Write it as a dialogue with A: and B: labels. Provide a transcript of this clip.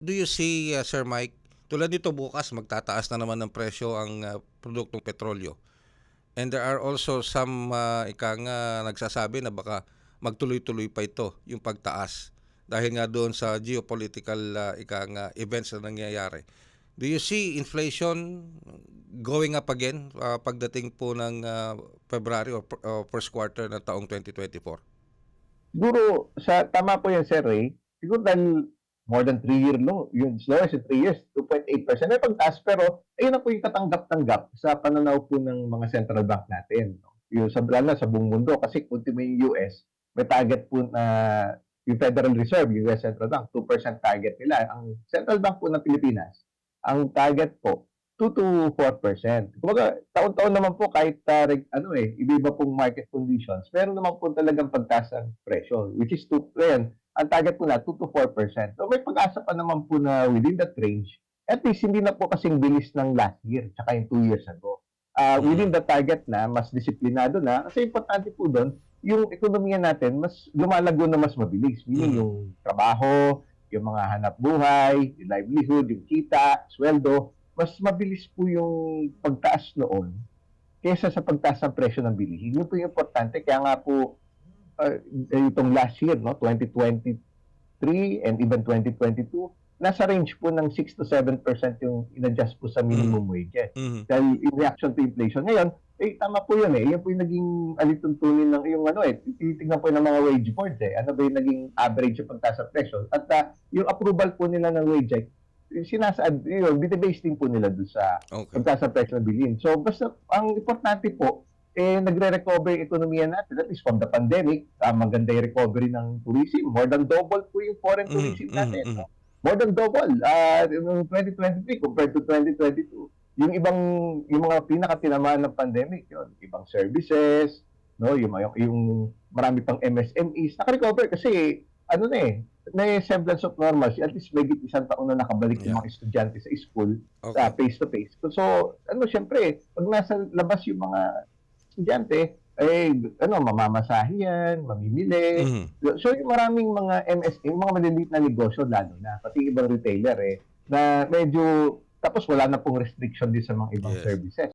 A: Do you see, uh, Sir Mike, tulad nito bukas magtataas na naman ng presyo ang uh, produktong petrolyo. And there are also some uh, ika nga nagsasabi na baka magtuloy-tuloy pa ito yung pagtaas dahil nga doon sa geopolitical uh, ika nga events na nangyayari. Do you see inflation going up again uh, pagdating po ng uh, February or uh, first quarter ng taong 2024?
B: Siguro, sa, tama po yan, Sir Ray. Siguro dahil more than 3 year low, yung slowest in 3 years, 2.8%. May pagtaas, pero ayun na po yung katanggap-tanggap sa pananaw po ng mga central bank natin. No? Yung sa, lalo sa buong mundo, kasi kung mo yung US, may target po na yung Federal Reserve, US Central Bank, 2% target nila. Ang Central Bank po ng Pilipinas, ang target po, 2 to 4%. Kumbaga, taon-taon naman po kahit uh, ano eh, iba-iba pong market conditions, meron naman po talagang pagtaas ng presyo, which is 2, yan, ang target po na 2 to 4%. So may pag-asa pa naman po na within that range, at least hindi na po kasing bilis ng last year, tsaka yung 2 years ago. Uh. Within the target na, mas disiplinado na, kasi importante po doon, yung ekonomiya natin, mas lumalago na mas mabilis. Meaning yung trabaho, yung mga hanap buhay, yung livelihood, yung kita, sweldo, mas mabilis po yung pagtaas noon kaysa sa pagtaas ng presyo ng bilihin. Yun po yung importante. Kaya nga po, uh, itong last year, no, 2023 and even 2022, nasa range po ng 6 to 7% yung in-adjust po sa minimum wages.
A: Mhm.
B: Dahil in reaction to inflation. Ngayon, eh, tama po yun eh. Yan po yung naging alituntunin ng yung ano eh. Titignan po ng mga wage boards eh. Ano ba yung naging average yung pagtaas sa presyo. At ah, yung approval po nila ng wage hike, yung sinasaad, yun, binibase din po nila doon sa
A: Okay.
B: pagtaas ng presyo ng bilhin. So, basta ang importante po, eh, nagre-recover yung ekonomiya natin, at least from the pandemic, ah, maganda yung recovery ng tourism. More than double po yung foreign
A: Mhm,
B: tourism
A: mhm,
B: natin.
A: mhm.
B: no? More than double. Ah, yung 2023 compared to 2022. Yung ibang, yung mga pinaka-tinamaan ng pandemic, yun, ibang services, no, yung, yung, yung marami pang MSMEs, naka-recover kasi, ano na eh, may semblance of normalcy. At least may isang taon na nakabalik yung
A: Yeah.
B: mga estudyante sa school
A: Okay.
B: sa face-to-face. So, ano, syempre, pag nasa labas yung mga estudyante, eh, ano, mamamasahe yan, mamimili.
A: Mhm.
B: So, yung maraming mga MSA, yung mga maliliit na negosyo, lalo na, pati ibang retailer, eh, na medyo, tapos wala na pong restriction din sa mga ibang
A: Yes.
B: services.